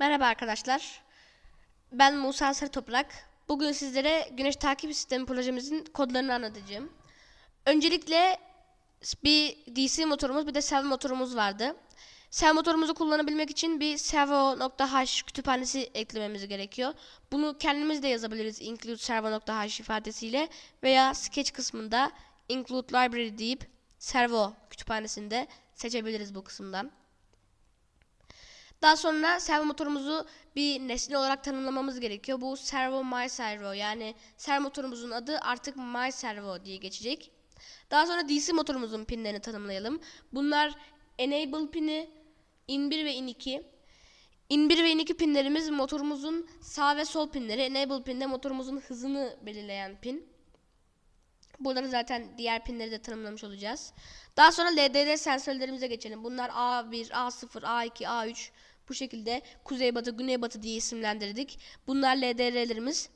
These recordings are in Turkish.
Merhaba arkadaşlar. Ben Musa Sarı Toprak. Bugün sizlere güneş takip sistemi projemizin kodlarını anlatacağım. Öncelikle bir DC motorumuz bir de servo motorumuz vardı. Servo motorumuzu kullanabilmek için bir servo.h kütüphanesi eklememiz gerekiyor. Bunu kendimiz de yazabiliriz include servo.h ifadesiyle veya sketch kısmında include library deyip servo kütüphanesinde seçebiliriz bu kısımdan. Daha sonra servo motorumuzu bir nesne olarak tanımlamamız gerekiyor. Bu servo my servo yani servo motorumuzun adı artık my servo diye geçecek. Daha sonra DC motorumuzun pinlerini tanımlayalım. Bunlar enable pini, in 1 ve in 2. In 1 ve in 2 pinlerimiz motorumuzun sağ ve sol pinleri. Enable pinde motorumuzun hızını belirleyen pin. Buraları zaten diğer pinleri de tanımlamış olacağız. Daha sonra LDR sensörlerimize geçelim. Bunlar A1, A0, A2, A3 bu şekilde kuzeybatı, güneybatı diye isimlendirdik. Bunlar LDR'lerimiz.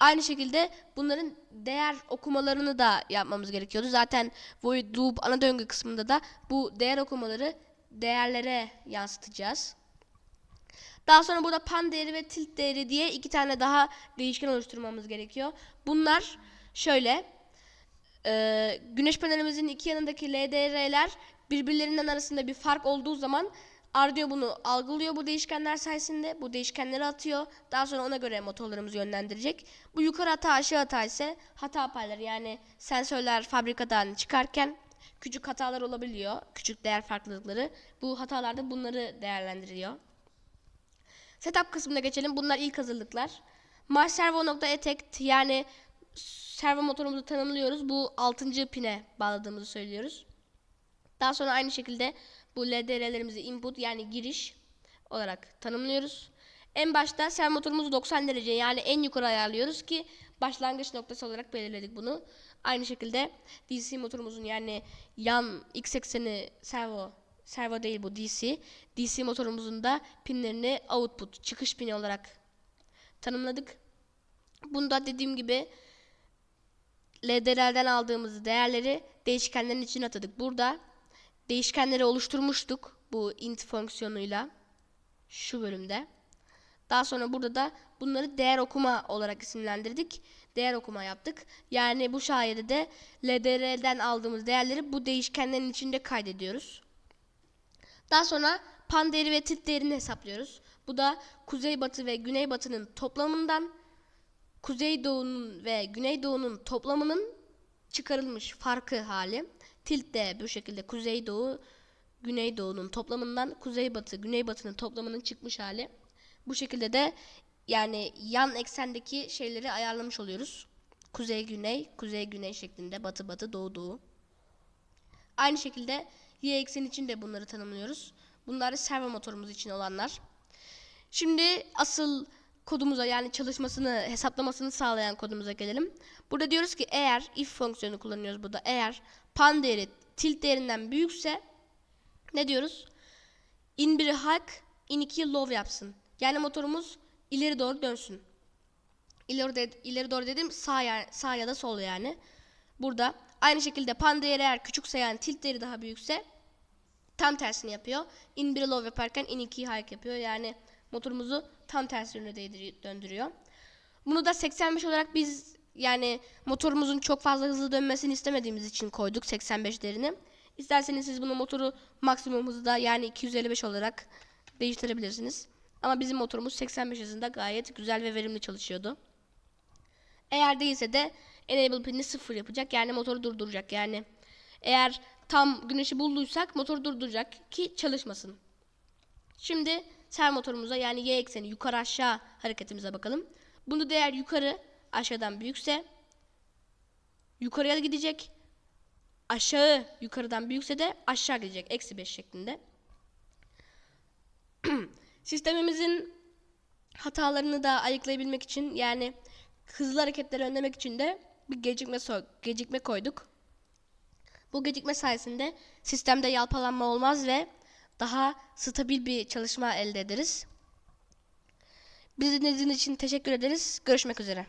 Aynı şekilde bunların değer okumalarını da yapmamız gerekiyordu. Zaten void loop ana döngü kısmında da bu değer okumaları değerlere yansıtacağız. Daha sonra burada pan değeri ve tilt değeri diye iki tane daha değişken oluşturmamız gerekiyor. Bunlar şöyle ee, güneş panelimizin iki yanındaki LDR'ler birbirlerinden arasında bir fark olduğu zaman Arduino bunu algılıyor bu değişkenler sayesinde. Bu değişkenleri atıyor. Daha sonra ona göre motorlarımızı yönlendirecek. Bu yukarı hata aşağı hata ise hata payları yani sensörler fabrikadan çıkarken küçük hatalar olabiliyor. Küçük değer farklılıkları. Bu hatalarda bunları değerlendiriyor. Setup kısmına geçelim. Bunlar ilk hazırlıklar. MyServo.etect yani servo motorumuzu tanımlıyoruz. Bu 6. pine bağladığımızı söylüyoruz. Daha sonra aynı şekilde bu LDR'lerimizi input yani giriş olarak tanımlıyoruz. En başta servo motorumuzu 90 derece yani en yukarı ayarlıyoruz ki başlangıç noktası olarak belirledik bunu. Aynı şekilde DC motorumuzun yani yan x ekseni servo servo değil bu DC. DC motorumuzun da pinlerini output çıkış pini olarak tanımladık. Bunda dediğim gibi LDR'den aldığımız değerleri değişkenlerin içine atadık. Burada değişkenleri oluşturmuştuk bu int fonksiyonuyla şu bölümde. Daha sonra burada da bunları değer okuma olarak isimlendirdik. Değer okuma yaptık. Yani bu sayede de LDR'den aldığımız değerleri bu değişkenlerin içinde kaydediyoruz. Daha sonra pan değeri ve tilt değerini hesaplıyoruz. Bu da kuzeybatı ve güneybatının toplamından kuzeydoğunun ve güneydoğunun toplamının çıkarılmış farkı hali. Tilt de bu şekilde kuzeydoğu güneydoğunun toplamından kuzeybatı güneybatının toplamının çıkmış hali. Bu şekilde de yani yan eksendeki şeyleri ayarlamış oluyoruz. Kuzey güney, kuzey güney şeklinde batı batı doğu doğu. Aynı şekilde y ekseni için de bunları tanımlıyoruz. Bunlar servo motorumuz için olanlar. Şimdi asıl kodumuza yani çalışmasını, hesaplamasını sağlayan kodumuza gelelim. Burada diyoruz ki eğer if fonksiyonu kullanıyoruz burada. Eğer pan değeri tilt değerinden büyükse ne diyoruz? In 1'i high, in 2'yi low yapsın. Yani motorumuz ileri doğru dönsün. İleri, de, ileri doğru dedim sağ, ya, sağ ya da sol yani. Burada aynı şekilde pan değeri eğer küçükse yani tilt değeri daha büyükse tam tersini yapıyor. In 1'i low yaparken in 2'yi high yapıyor. Yani motorumuzu tam tersi yöne döndürüyor. Bunu da 85 olarak biz yani motorumuzun çok fazla hızlı dönmesini istemediğimiz için koyduk 85 değerini. İsterseniz siz bunu motoru maksimum hızda yani 255 olarak değiştirebilirsiniz. Ama bizim motorumuz 85 hızında gayet güzel ve verimli çalışıyordu. Eğer değilse de enable pinini sıfır yapacak yani motoru durduracak yani. Eğer tam güneşi bulduysak motoru durduracak ki çalışmasın. Şimdi servo motorumuza yani y ekseni yukarı aşağı hareketimize bakalım. Bunu değer yukarı aşağıdan büyükse yukarıya gidecek. Aşağı yukarıdan büyükse de aşağı gidecek. Eksi 5 şeklinde. Sistemimizin hatalarını da ayıklayabilmek için yani hızlı hareketleri önlemek için de bir gecikme, gecikme koyduk. Bu gecikme sayesinde sistemde yalpalanma olmaz ve daha stabil bir çalışma elde ederiz. Bizi dinlediğiniz için teşekkür ederiz. Görüşmek üzere.